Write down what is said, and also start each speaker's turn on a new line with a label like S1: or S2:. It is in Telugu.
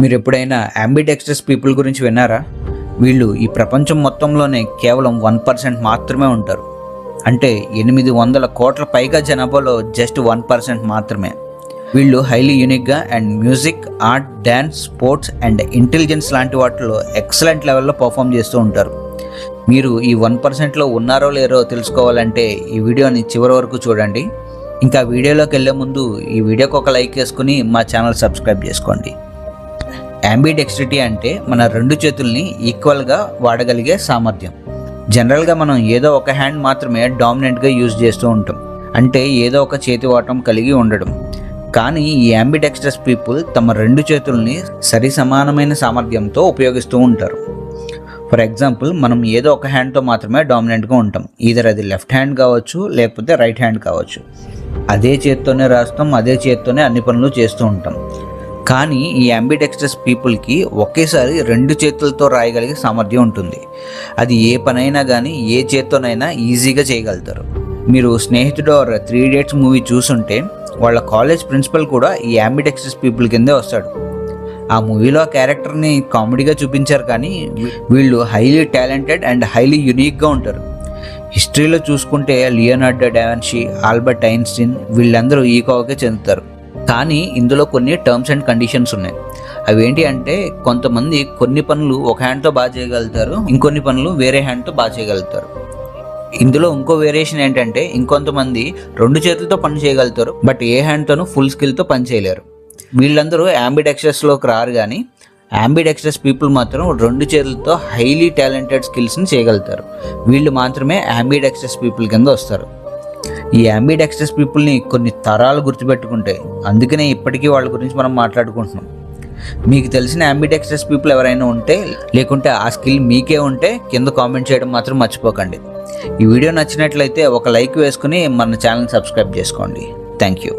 S1: మీరు ఎప్పుడైనా అంబిడెక్స్ట్రస్ పీపుల్ గురించి విన్నారా? వీళ్ళు ఈ ప్రపంచం మొత్తంలోనే కేవలం వన్ పర్సెంట్ మాత్రమే ఉంటారు. అంటే ఎనిమిది వందల కోట్ల పైగా జనాభాలో జస్ట్ వన్ పర్సెంట్ మాత్రమే. వీళ్ళు హైలీ యూనిక్గా and music art dance sports and intelligence లాంటి వాటిలో ఎక్సలెంట్ లెవెల్లో పర్ఫామ్ చేస్తూ ఉంటారు. మీరు ఈ వన్ పర్సెంట్లో ఉన్నారో లేరో తెలుసుకోవాలంటే ఈ వీడియోని చివరి వరకు చూడండి. ఇంకా వీడియోలోకి వెళ్ళే ముందు ఈ వీడియోకి ఒక లైక్ వేసుకుని మా ఛానల్ సబ్స్క్రైబ్ చేసుకోండి. యాంబిడెక్స్టిటీ అంటే మన రెండు చేతుల్ని ఈక్వల్గా వాడగలిగే సామర్థ్యం. జనరల్గా మనం ఏదో ఒక హ్యాండ్ మాత్రమే డామినెంట్గా యూజ్ చేస్తూ ఉంటాం. అంటే ఏదో ఒక చేతి వాటం కలిగి ఉండడం. కానీ ఈ యాంబిడెక్స్ట్రస్ పీపుల్ తమ రెండు చేతుల్ని సరి సమానమైన సామర్థ్యంతో ఉపయోగిస్తూ ఉంటారు. ఫర్ ఎగ్జాంపుల్ మనం ఏదో ఒక హ్యాండ్తో మాత్రమే డామినెంట్గా ఉంటాం. ఈధర్ అది లెఫ్ట్ హ్యాండ్ కావచ్చు లేకపోతే రైట్ హ్యాండ్ కావచ్చు. అదే చేత్తోనే రాస్తాం అదే చేత్తోనే అన్ని పనులు చేస్తూ ఉంటాం. కానీ ఈ అంబిడెక్స్ట్రస్ పీపుల్కి ఒకేసారి రెండు చేతులతో రాయగలిగే సామర్థ్యం ఉంటుంది. అది ఏ పనైనా కానీ ఏ చేత్తోనైనా ఈజీగా చేయగలుగుతారు. మీరు స్నేహితుడు ఆర్ త్రీ ఇడియట్స్ మూవీ చూసుంటే వాళ్ళ కాలేజ్ ప్రిన్సిపల్ కూడా ఈ అంబిడెక్స్ట్రస్ పీపుల్ కిందే వస్తాడు. ఆ మూవీలో ఆ క్యారెక్టర్ని కామెడీగా చూపించారు కానీ వీళ్ళు హైలీ టాలెంటెడ్ అండ్ హైలీ యునీక్గా ఉంటారు. హిస్టరీలో చూసుకుంటే లియోనార్డో డావెన్షి ఆల్బర్ట్ ఐన్స్టీన్ వీళ్ళందరూ ఈ కోవకే చెందుతారు. కానీ ఇందులో కొన్ని టర్మ్స్ అండ్ కండిషన్స్ ఉన్నాయి. అవి ఏంటి అంటే కొంతమంది కొన్ని పనులు ఒక హ్యాండ్తో బాగా చేయగలుగుతారు ఇంకొన్ని పనులు వేరే హ్యాండ్తో బాగా చేయగలుగుతారు. ఇందులో ఇంకో వేరియేషన్ ఏంటంటే ఇంకొంతమంది రెండు చేతులతో పని చేయగలుగుతారు బట్ ఏ హ్యాండ్తోనూ ఫుల్ స్కిల్తో పని చేయలేరు. వీళ్ళందరూ అంబిడెక్స్ట్రస్లోకి రారు కానీ అంబిడెక్స్ట్రస్ పీపుల్ మాత్రం రెండు చేతులతో హైలీ టాలెంటెడ్ స్కిల్స్ని చేయగలుగుతారు. వీళ్ళు మాత్రమే అంబిడెక్స్ట్రస్ పీపుల్ కింద వస్తారు. ఈ అంబిడెక్స్ట్రస్ పీపుల్ని కొన్ని తరాలు గుర్తుపెట్టుకుంటే అందుకనే ఇప్పటికీ వాళ్ళ గురించి మనం మాట్లాడుకుంటున్నాం. మీకు తెలిసిన అంబిడెక్స్ట్రస్ పీపుల్ ఎవరైనా ఉంటే లేకుంటే ఆ స్కిల్ మీకే ఉంటే కింద కామెంట్ చేయడం మాత్రం మర్చిపోకండి. ఈ వీడియో నచ్చినట్లయితే ఒక లైక్ వేసుకుని మన ఛానల్ సబ్స్క్రైబ్ చేసుకోండి. Thank you